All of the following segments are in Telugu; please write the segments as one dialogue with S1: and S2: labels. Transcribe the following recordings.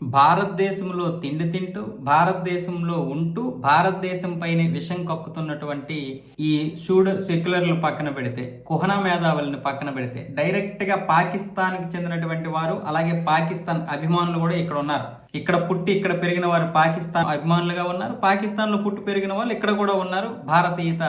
S1: భారతదేశంలో తిండి తింటూ భారతదేశంలో ఉంటూ భారతదేశం పైన విషం కక్కుతున్నటువంటి ఈ షూడ్ సెక్యులర్లు పక్కన పెడితే కుహనా మేధావులను పక్కన పెడితే డైరెక్ట్గా పాకిస్తాన్కి చెందినటువంటి వారు అలాగే పాకిస్తాన్ అభిమానులు కూడా ఇక్కడ ఉన్నారు. ఇక్కడ పుట్టి ఇక్కడ పెరిగిన వారు పాకిస్తాన్ అభిమానులుగా ఉన్నారు పాకిస్తాన్లో పుట్టి పెరిగిన వాళ్ళు ఇక్కడ కూడా ఉన్నారు. భారతీయత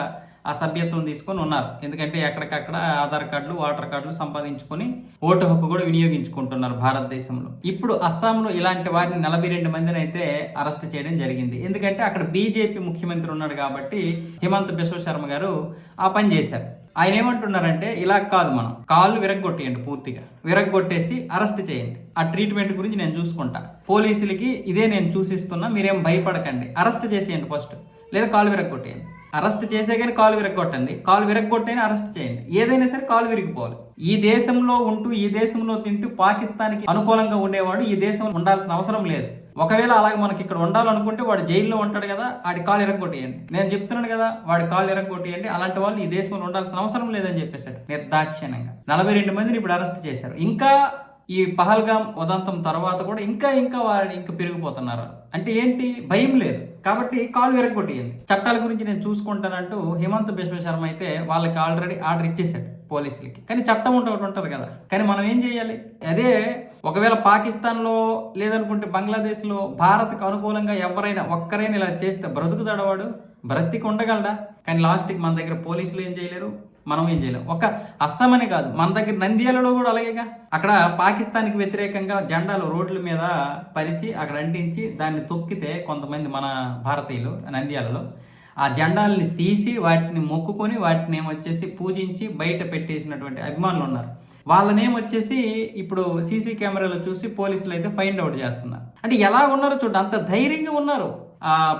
S1: ఆ సభ్యత్వం తీసుకొని ఉన్నారు. ఎందుకంటే ఎక్కడికక్కడ ఆధార్ కార్డులు వాటర్ కార్డులు సంపాదించుకొని ఓటు హక్కు కూడా వినియోగించుకుంటున్నారు భారతదేశంలో. ఇప్పుడు అస్సాంలో ఇలాంటి వారిని నలభై రెండు మందిని అయితే అరెస్ట్ చేయడం జరిగింది. ఎందుకంటే అక్కడ బీజేపీ ముఖ్యమంత్రి ఉన్నాడు కాబట్టి హిమంత్ బిశ్వ శర్మ గారు ఆ పని చేశారు. ఆయన ఏమంటున్నారంటే ఇలా కాదు మనం కాళ్ళు విరగ్గొట్టేయండి పూర్తిగా. విరగ్గొట్టేసి అరెస్ట్ చేయండి. ఆ ట్రీట్మెంట్ గురించి నేను చూసుకుంటా. పోలీసులకి ఇదే నేను చూసిస్తున్నా మీరేం భయపడకండి. అరెస్ట్ చేసేయండి ఫస్ట్. లేదా కాలు విరగ్గొట్టేయండి. అరెస్ట్ చేసే కానీ కాలు విరగొట్టండి కాలు విరగ్గొట్టేని అరెస్ట్ చేయండి. ఏదైనా సరే కాలు విరిగిపోవాలి. ఈ దేశంలో ఉంటూ ఈ దేశంలో తింటూ పాకిస్తాన్కి అనుకూలంగా ఉండేవాడు ఈ దేశంలో ఉండాల్సిన అవసరం లేదు. ఒకవేళ అలాగే మనకి ఇక్కడ ఉండాలనుకుంటే వాడు జైల్లో ఉంటాడు కదా వాడి కాలు ఎరగొట్టేయండి నేను చెప్తున్నాను కదా వాడి కాలు ఎరగొట్టేయండి అలాంటి వాళ్ళు ఈ దేశంలో ఉండాల్సిన అవసరం లేదని చెప్పేశాడు నిర్దాక్షిణ్యంగా. నలభై రెండు మందిని ఇప్పుడు అరెస్ట్ చేశారు. ఇంకా ఈ పహల్గాం ఉదంతం తర్వాత కూడా ఇంకా ఇంకా వారిని ఇంకా పెరిగిపోతున్నారు. అంటే ఏంటి? భయం లేదు. కాబట్టి కాలు విరగొట్టేయండి చట్టాల గురించి నేను చూసుకుంటానంటూ హిమంత్ బిశ్వ శర్మ అయితే వాళ్ళకి ఆల్రెడీ ఆర్డర్ ఇచ్చేసాడు పోలీసులకి. కానీ చట్టం ఉంటే ఒకటి ఉంటుంది కదా. కానీ మనం ఏం చేయాలి? అదే ఒకవేళ పాకిస్తాన్లో లేదనుకుంటే బంగ్లాదేశ్లో భారత్కు అనుకూలంగా ఎవరైనా ఒక్కరైనా ఇలా చేస్తే బ్రతుకుతాడు వాడు? బ్రతికి ఉండగలడా కానీ లాస్ట్కి మన దగ్గర పోలీసులు ఏం చేయలేరు? మనం ఏం చేయలేం. ఒక అస్సాం అని కాదు మన దగ్గర నంద్యాలలో కూడా అలాగేగా. అక్కడ పాకిస్తాన్కి వ్యతిరేకంగా జెండాలు రోడ్ల మీద పరిచి అక్కడ అంటించి దాన్ని తొక్కితే కొంతమంది మన భారతీయులు నంద్యాలలో ఆ జెండాలని తీసి వాటిని మొక్కుకొని వాటిని ఏమొచ్చేసి పూజించి బయట పెట్టేసినటువంటి అభిమానులు ఉన్నారు. వాళ్ళనేం వచ్చేసి ఇప్పుడు సీసీ కెమెరాలో చూసి పోలీసులు అయితే ఫైండ్ అవుట్ చేస్తున్నారు. అంటే ఎలా ఉన్నారో చూడండి అంత ధైర్యంగా ఉన్నారు.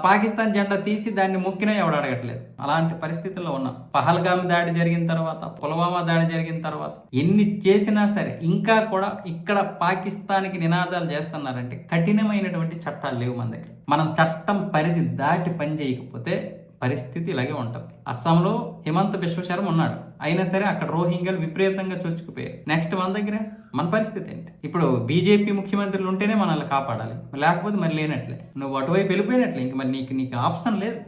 S1: పాకిస్తాన్ జెండా తీసి దాన్ని మొక్కినా ఎవడు అడగట్లేదు. అలాంటి పరిస్థితుల్లో ఉన్నాం. పహల్గామ్ దాడి జరిగిన తర్వాత పుల్వామా దాడి జరిగిన తర్వాత ఎన్ని చేసినా సరే ఇంకా కూడా ఇక్కడ పాకిస్తాన్కి నినాదాలు చేస్తున్నారంటే కఠినమైనటువంటి చట్టాలు లేవు మన దగ్గర. మనం చట్టం పరిధి దాటి పని చేయకపోతే పరిస్థితి ఇలాగే ఉంటుంది. అస్సాంలో హిమంత్ బిశ్వ ఉన్నాడు. అయినా సరే అక్కడ రోహింగ్యాలు విపరీతంగా చొచ్చుకుపోయారు నెక్స్ట్ మన దగ్గర మన పరిస్థితి ఏంటి? ఇప్పుడు బీజేపీ ముఖ్యమంత్రులు ఉంటేనే మనల్ని కాపాడాలి. లేకపోతే మరి లేనట్లే. నువ్వు అటువైపు వెళ్ళిపోయినట్లే. ఇంక మరి నీకు నీకు ఆప్షన్ లేదు.